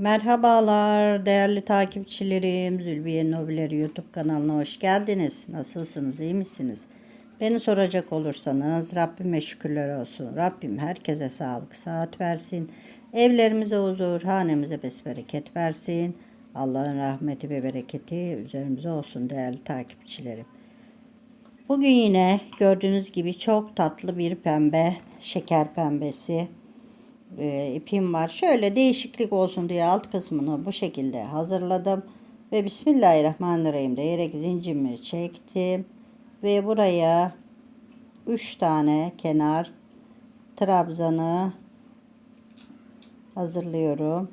Merhabalar değerli takipçilerim. Zülbiye Nobileri YouTube kanalına hoş geldiniz. Nasılsınız? iyi misiniz? Beni soracak olursanız Rabbime şükürler olsun. Rabbim herkese sağlık, saat versin. Evlerimize huzur, hanemize besbereket versin. Allah'ın rahmeti ve bereketi üzerimize olsun değerli takipçilerim. Bugün yine gördüğünüz gibi çok tatlı bir pembe, şeker pembesi e, ipim var. Şöyle değişiklik olsun diye alt kısmını bu şekilde hazırladım. Ve Bismillahirrahmanirrahim diyerek zincirimi çektim. Ve buraya 3 tane kenar trabzanı hazırlıyorum.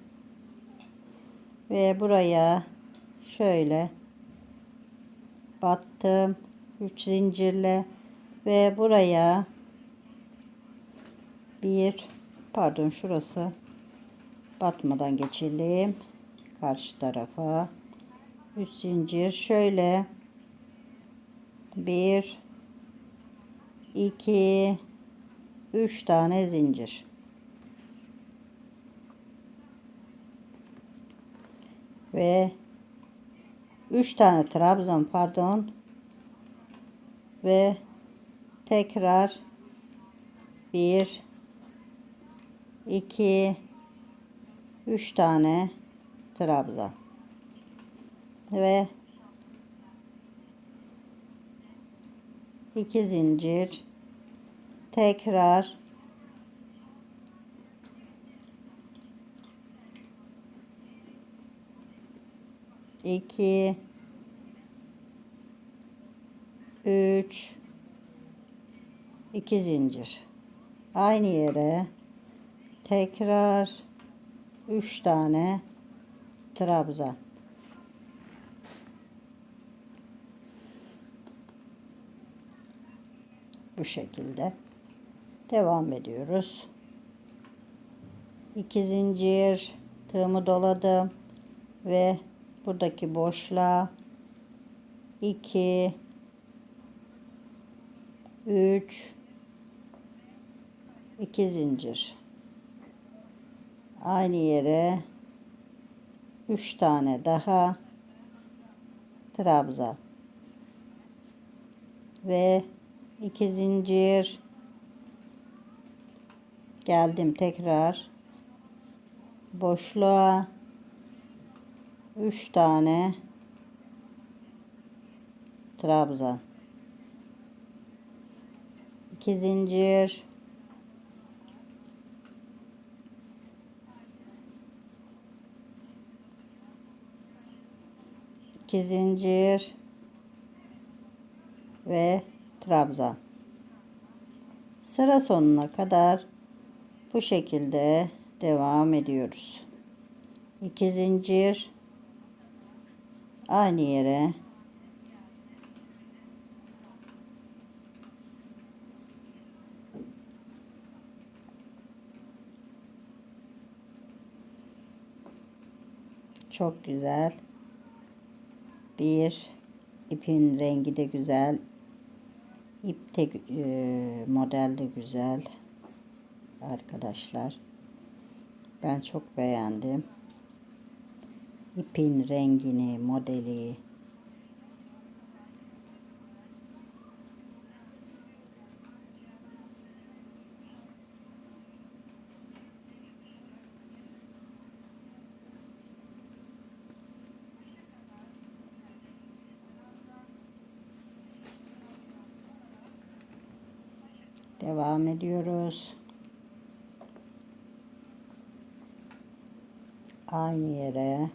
Ve buraya şöyle battım. 3 zincirle ve buraya bir pardon şurası batmadan geçelim. Karşı tarafa. 3 zincir. Şöyle. 1 2 3 tane zincir. Ve 3 tane trabzan pardon. Ve tekrar 1 2 3 tane trabzan ve 2 zincir. Tekrar iki 3 2 zincir. Aynı yere tekrar 3 tane trabzan. Bu şekilde devam ediyoruz. 2 zincir tığımı doladım ve buradaki boşluğa 2 3 2 zincir aynı yere 3 tane daha trabzan ve 2 zincir. Geldim tekrar boşluğa. 3 tane trabzan. 2 zincir iki zincir ve trabzan. Sıra sonuna kadar bu şekilde devam ediyoruz. 2 zincir aynı yere. Çok güzel bir ipin rengi de güzel. İp de e, model de güzel arkadaşlar. Ben çok beğendim. İpin rengini modeli Devam ediyoruz. Aynı yere.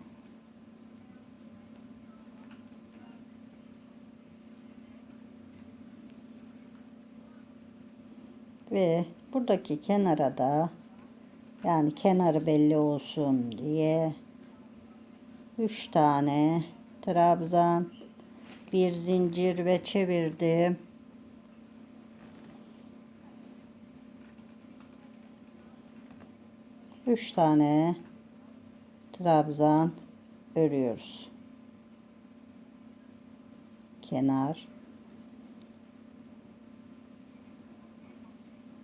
Ve buradaki kenara da yani kenarı belli olsun diye 3 tane trabzan bir zincir ve çevirdim. 3 tane trabzan örüyoruz. Kenar.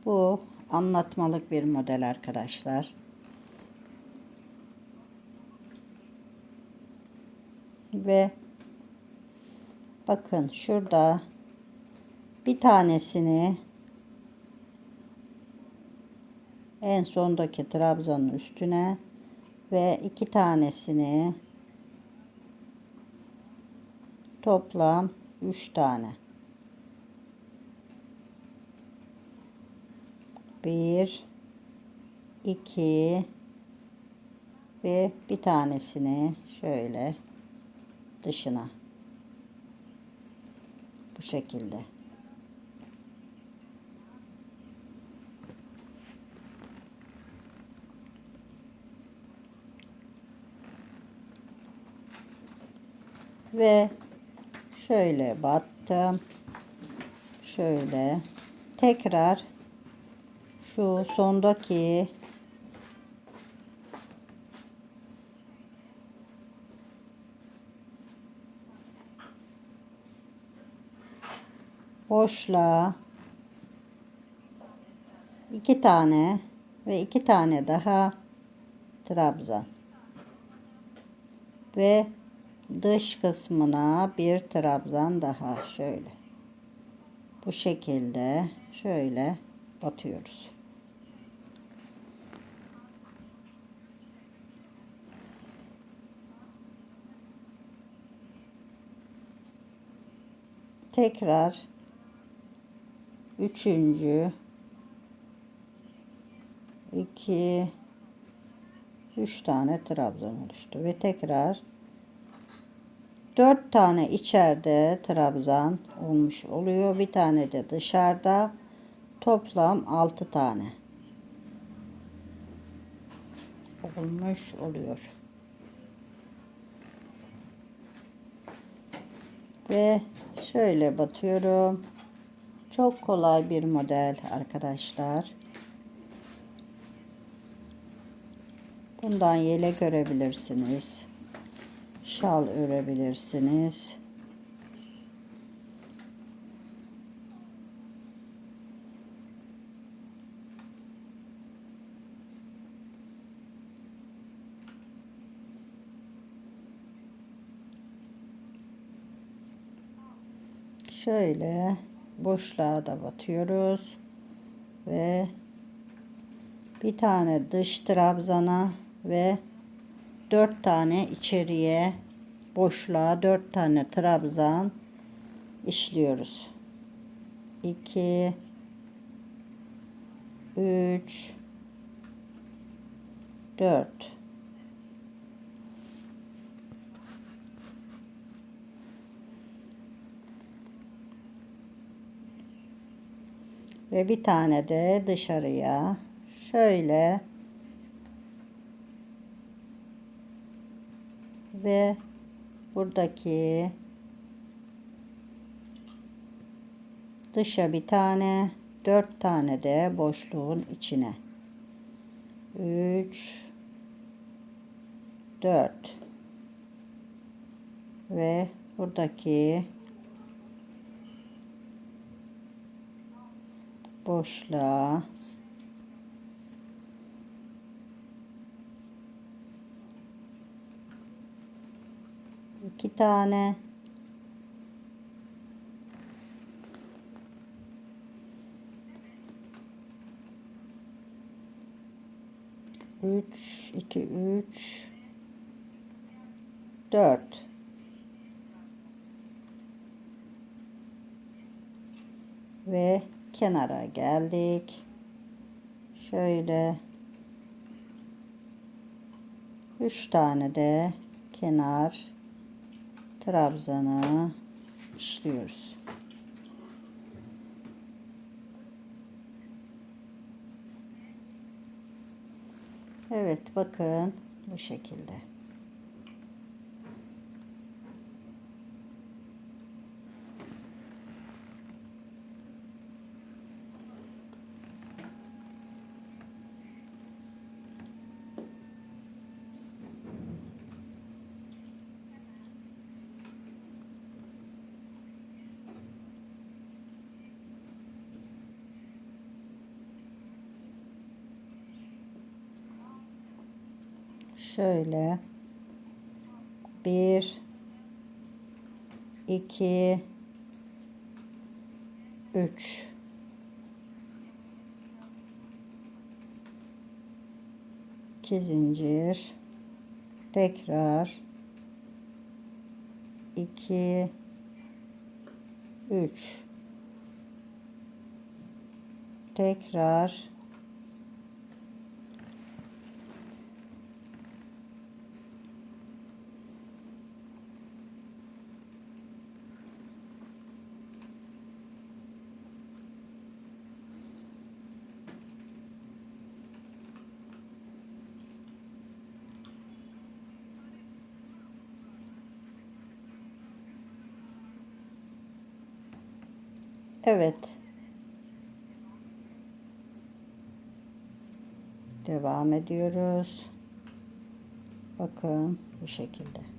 Bu anlatmalık bir model arkadaşlar. ve bakın şurada bir tanesini en sondaki trabzanın üstüne ve iki tanesini toplam 3 tane. 1 2 ve bir tanesini şöyle dışına. Bu şekilde ve şöyle battım. Şöyle. Tekrar şu sondaki boşluğa iki tane ve iki tane daha trabzan. Ve dış kısmına bir trabzan daha şöyle bu şekilde şöyle batıyoruz. Tekrar üçüncü iki üç tane trabzan oluştu ve tekrar dört tane içeride trabzan olmuş oluyor bir tane de dışarıda toplam altı tane olmuş oluyor ve şöyle batıyorum çok kolay bir model arkadaşlar. Bundan yelek örebilirsiniz. Şal örebilirsiniz. Şöyle boşluğa da batıyoruz ve bir tane dış trabzana ve dört tane içeriye boşluğa dört tane trabzan işliyoruz. 2 3 4 ve bir tane de dışarıya şöyle ve buradaki dışa bir tane dört tane de boşluğun içine. 3 4 ve buradaki boşluğa iki tane. Üç iki üç dört. Ve kenara geldik. Şöyle. Üç tane de kenar trabzanı işliyoruz. Evet bakın bu şekilde. Şöyle. Bir. 2 3 2 zincir. Tekrar. 2 3 tekrar Evet. Devam ediyoruz. Bakın bu şekilde.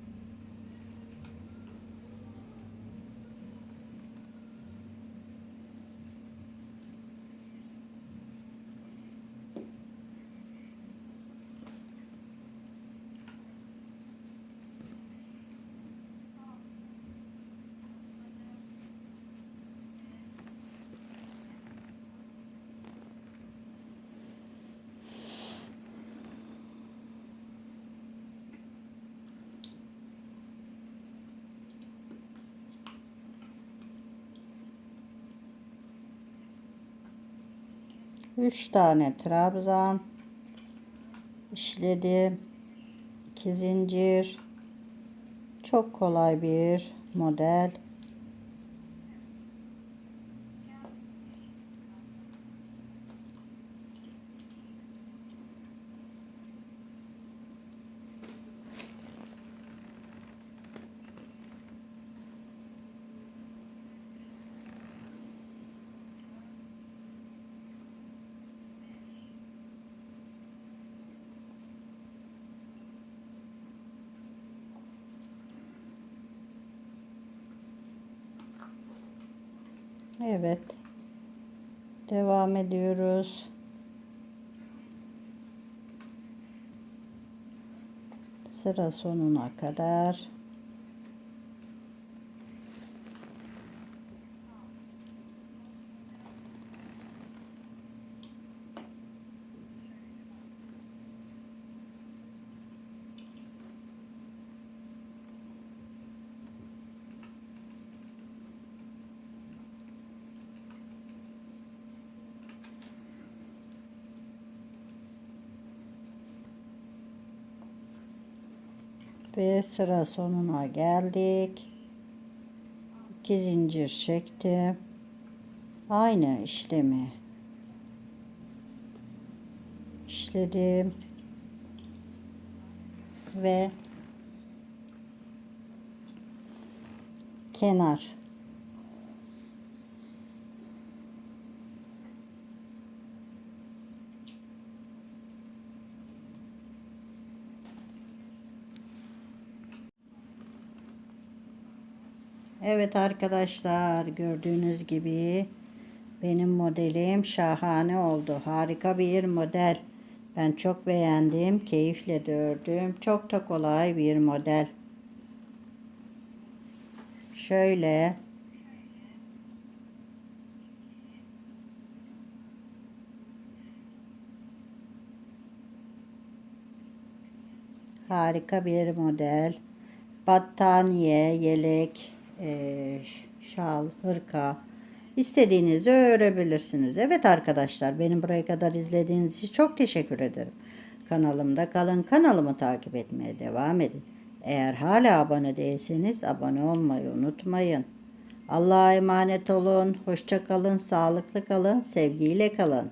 Üç tane trabzan işledim. İki zincir. Çok kolay bir model. Evet. Devam ediyoruz. Sıra sonuna kadar. Ve sıra sonuna geldik. 2 zincir çektim. Aynı işlemi işledim. Ve kenar Evet arkadaşlar gördüğünüz gibi benim modelim şahane oldu. Harika bir model. Ben çok beğendim. Keyifle de ördüm. Çok da kolay bir model. Şöyle harika bir model. Battaniye, yelek, şal, hırka istediğinizi örebilirsiniz. Evet arkadaşlar benim buraya kadar izlediğiniz için çok teşekkür ederim. Kanalımda kalın. Kanalımı takip etmeye devam edin. Eğer hala abone değilseniz abone olmayı unutmayın. Allah'a emanet olun. Hoşça kalın, sağlıklı kalın, sevgiyle kalın.